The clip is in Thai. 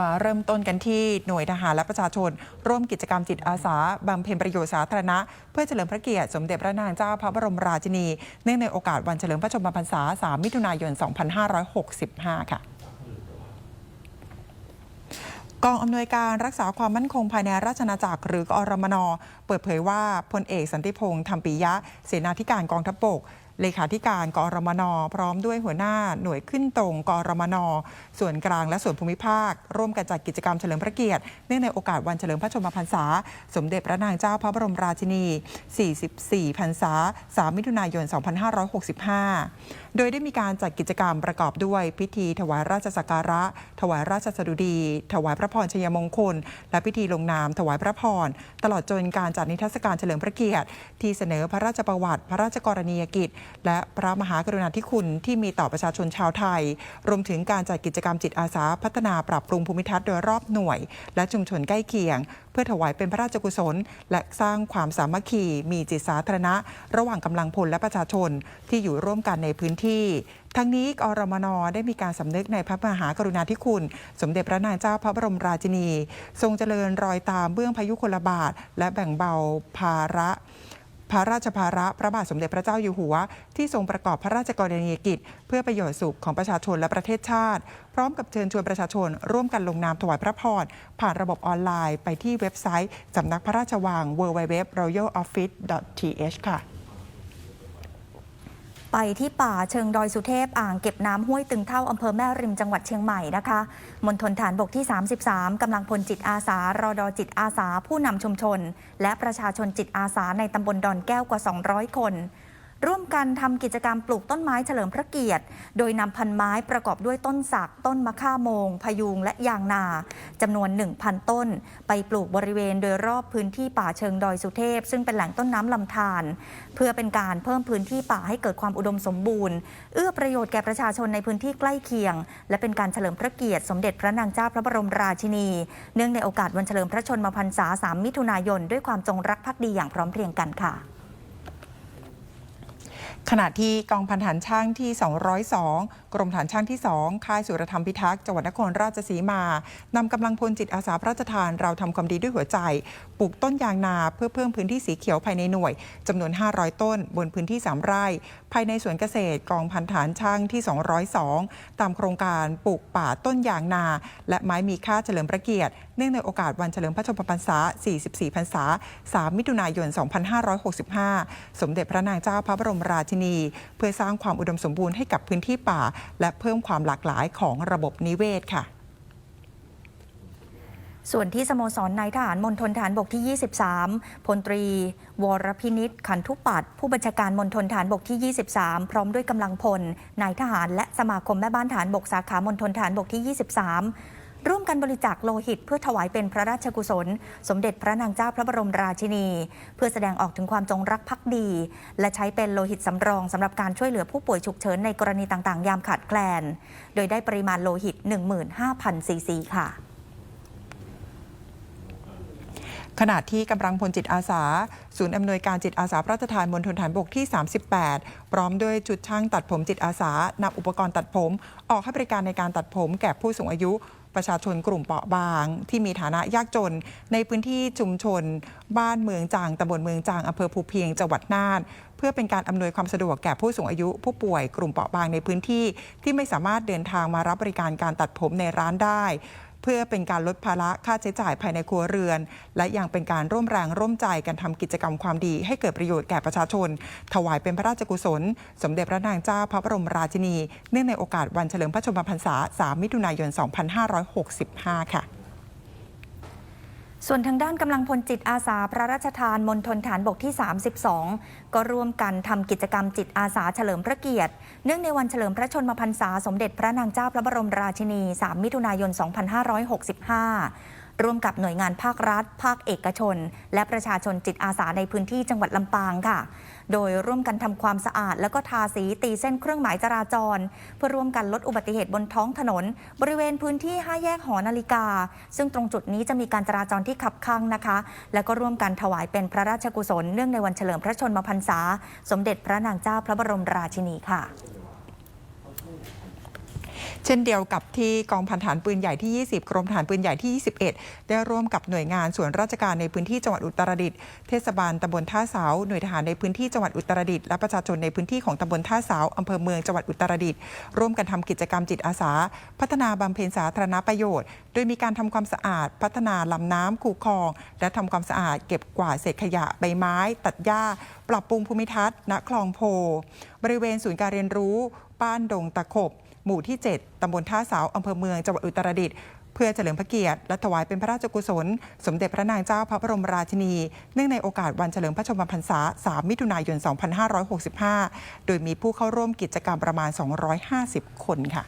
มาเริ่มต้นกันที่หน่วยทหารและประชาชน ร่วมกิจกรรมจิตอาสาบำเพ็ญประโยชน์สาธารณะ เพื่อเฉลิมพระเกียรติสมเด็จพระนางเจ้าพระบรมราชินี เนื่องในโอกาสวันเฉลิมพระชนมพรรษา 3 มิถุนายน 2565 ค่ะกองอำนวยการรักษาความมั่นคงภายในราชอาณาจักรหรือกอรมน เปิดเผยว่าพลเอกสันติพงษ์ธรรมปิยะ เสนาธิการกองทัพบก เลขาธิการกอรมน พร้อมด้วยหัวหน้าหน่วยขึ้นตรงกอรมน ส่วนกลางและส่วนภูมิภาค ร่วมกันจัดกิจกรรมเฉลิมพระเกียรติเนื่องในโอกาสวันเฉลิมพระชนมพรรษา สมเด็จพระนางเจ้าพระบรมราชินี 44 พรรษา 3 มิถุนายน 2565 โดยได้มีการจัดกิจกรรมประกอบด้วยพิธีถวายราชสักการะ ถวายราชสดุดี ถวายพระพรชัยมงคล และพิธีลงนามถวายพระพร ตลอดจนการจัดนิทรรศการเฉลิมพระเกียรติ ที่เสนอพระราชประวัติ พระราชกรณียกิจ และพระมหากรุณาธิคุณที่มีต่อประชาชนชาวไทย รวมถึงการจัดกิจกรรมจิตอาสาพัฒนาปรับปรุงภูมิทัศน์โดยรอบหน่วย และชุมชนใกล้เคียง เพื่อถวายเป็นพระราชกุศล และสร้างความสามัคคี มีจิตสาธารณะ ระหว่างกำลังพลและประชาชนที่อยู่ร่วมกันในพื้นที่ทั้งนี้กอรมนได้มีการสำนึกในพระมหากรุณาธิคุณ สมเด็จพระนางเจ้าพระบรมราชินี ทรงเจริญรอยตามเบื้องพยุคลบาท และแบ่งเบาภาระพระราชภาระพระบาทสมเด็จพระเจ้าอยู่หัว ที่ทรงประกอบพระราชกรณียกิจ เพื่อประโยชน์สุขของประชาชนและประเทศชาติ พร้อมกับเชิญชวนประชาชน ร่วมกันลงนามถวายพระพรผ่านระบบออนไลน์ ไปที่เว็บไซต์ สำนักพระราชวัง www.royaloffice.th ค่ะ ไปที่ป่าเชิงดอยสุเทพอ่างเก็บน้ำห้วยตึงเท่าอำเภอแม่ริมจังหวัดเชียงใหม่นะคะมณฑลฐานบกที่ 33 กำลังพลจิตอาสารอดอจิตอาสา ผู้นำชุมชน และประชาชนจิตอาสาในตำบลดอนแก้วกว่า 200 คน ร่วมกันทำกิจกรรมปลูกต้นไม้เฉลิมพระเกียรติ โดยนำพันไม้ประกอบด้วยต้นสัก ต้นมะค่าโมง พยุงและยางนาจำนวน 1,000 ต้น ไปปลูกบริเวณโดยรอบพื้นที่ป่าเชิงดอยสุเทพ ซึ่งเป็นแหล่งต้นน้ำลำธารเพื่อเป็นการเพิ่มพื้นที่ป่าให้เกิดความอุดมสมบูรณ์ เอื้อประโยชน์แก่ประชาชนในพื้นที่ใกล้เคียง และเป็นการเฉลิมพระเกียรติสมเด็จพระนางเจ้าพระบรมราชินี เนื่องในโอกาสวันเฉลิมพระชนมพรรษา 3 มิถุนายน ด้วยความจงรักภักดีอย่างพร้อมเพรียงกันค่ะ ขณะที่กองพันฐานช่างที่ 202 กรมฐานช่างที่ 2 ค่ายสุรธรรมพิทักษ์จังหวัดนครราชสีมานำกำลังพลจิตอาสาพระราชทานเราทำความดีด้วยหัวใจ ปลูกต้นยางนาเพื่อเพิ่มพื้นที่สีเขียวภายในหน่วยจำนวน 500 ต้น บนพื้นที่ 3 ไร่ ภายในสวนเกษตรกองพันฐานช่างที่ 202 ตามโครงการปลูกป่าต้นยางนา และไม้มีค่าเฉลิมพระเกียรติ เนื่องในโอกาสวันเฉลิมพระชนมพรรษา 44 พรรษา 3 มิถุนายน 2565 สมเด็จพระนางเจ้าพระบรมราชินีเพื่อสร้างความอุดมสมบูรณ์ให้กับพื้นที่ป่า และเพิ่มความหลากหลายของระบบนิเวศค่ะส่วนที่สโมสรนายทหารมณฑลฐานบกที่ 23 พลตรี วรพินิษขันทุปัตย์ผู้บัญชาการมณฑลฐานบกที่ 23 พร้อมด้วยกำลังพลนายทหารและสมาคมแม่บ้านฐานบกสาขามณฑลฐานบกที่ 23 ร่วมกันบริจาคโลหิต เพื่อถวายเป็นพระราชกุศล สมเด็จพระนางเจ้าพระบรมราชินี เพื่อแสดงออกถึงความจงรักภักดี และใช้เป็นโลหิตสำรองสำหรับการช่วยเหลือผู้ป่วยฉุกเฉินในกรณีต่างๆ ยามขาดแคลน โดยได้ปริมาณโลหิต 15,000ซีซีค่ะขณะที่กำลังพลจิตอาสา ศูนย์อำนวยการจิตอาสาพระราชทานมณฑลฐานบกที่ 38 พร้อมด้วยจุดช่างตัดผมจิตอาสานำอุปกรณ์ตัดผม ออกให้บริการในการตัดผมแก่ผู้สูงอายุ ประชาชนกลุ่มเปราะบาง ที่มีฐานะยากจน ในพื้นที่ชุมชน บ้านเมืองจางตำบลเมืองจางอำเภอภูเพียงจังหวัดน่านเพื่อเป็นการอำนวยความสะดวกแก่ผู้สูงอายุ ผู้ป่วยกลุ่มเปราะบางในพื้นที่ที่ไม่สามารถเดินทางมารับบริการการตัดผมในร้านได้ เพื่อเป็นการลดภาระค่าใช้จ่ายภายในครัวเรือน และยังเป็นการร่วมแรงร่วมใจกันทำกิจกรรมความดี ให้เกิดประโยชน์แก่ประชาชน ถวายเป็นพระราชกุศล สมเด็จพระนางเจ้าพระบรมราชินี เนื่องในโอกาสวันเฉลิมพระชนมพรรษา 3 มิถุนายน 2565 ค่ะ ส่วนทางด้านกำลังพลจิตอาสาพระราชทานมณฑลฐานบกที่ 32 ก็ร่วมกันทำกิจกรรมจิตอาสาเฉลิมพระเกียรติ เนื่องในวันเฉลิมพระชนมพรรษาสมเด็จพระนางเจ้าพระบรมราชินี 3 มิถุนายน 2565 ร่วมกับหน่วยงานภาครัฐ ภาคเอกชน และประชาชนจิตอาสาในพื้นที่จังหวัดลำปางค่ะ โดยร่วมกันทำความสะอาด แล้วก็ทาสีตีเส้นเครื่องหมายจราจร เพื่อร่วมกันลดอุบัติเหตุบนท้องถนน บริเวณพื้นที่ 5 แยกหอนาฬิกา ซึ่งตรงจุดนี้จะมีการจราจรที่ขับข้างนะคะ แล้วก็ร่วมกันถวายเป็นพระราชกุศลเนื่องในวันเฉลิมพระชนมพรรษา สมเด็จพระนางเจ้าพระบรมราชินีค่ะ เช่นเดียวกับที่กองพันฐานปืนใหญ่ที่ 20 กรมฐานปืนใหญ่ที่ 21 ได้ร่วมกับหน่วยงานส่วนราชการในพื้นที่จังหวัดอุตรดิตถ์เทศบาลตำบลท่าเสาหน่วยทหารในพื้นที่จังหวัดอุตรดิตถ์และประชาชนในพื้นที่ของตำบลท่าเสาอำเภอเมืองจังหวัดอุตรดิตถ์ร่วมกันทำกิจกรรมจิตอาสา พัฒนาบำเพ็ญสาธารณประโยชน์ โดยมีการทำความสะอาด พัฒนาลำน้ำคูคลอง และทำความสะอาดเก็บกวาดเศษขยะใบไม้ ตัดหญ้า ปรับปรุงภูมิทัศน์ณคลองโพ บริเวณศูนย์การเรียนรู้ บ้านดงตะขบ หมู่ที่ 7 ตำบลท่าเสาอำเภอเมืองจังหวัดอุตรดิตถ์เพื่อเฉลิมพระเกียรติและถวายเป็นพระราชกุศล สมเด็จพระนางเจ้าพระบรมราชินี เนื่องในโอกาสวันเฉลิมพระชนมพรรษา 3 มิถุนายน 2565 โดยมีผู้เข้าร่วมกิจกรรมประมาณ 250 คนค่ะ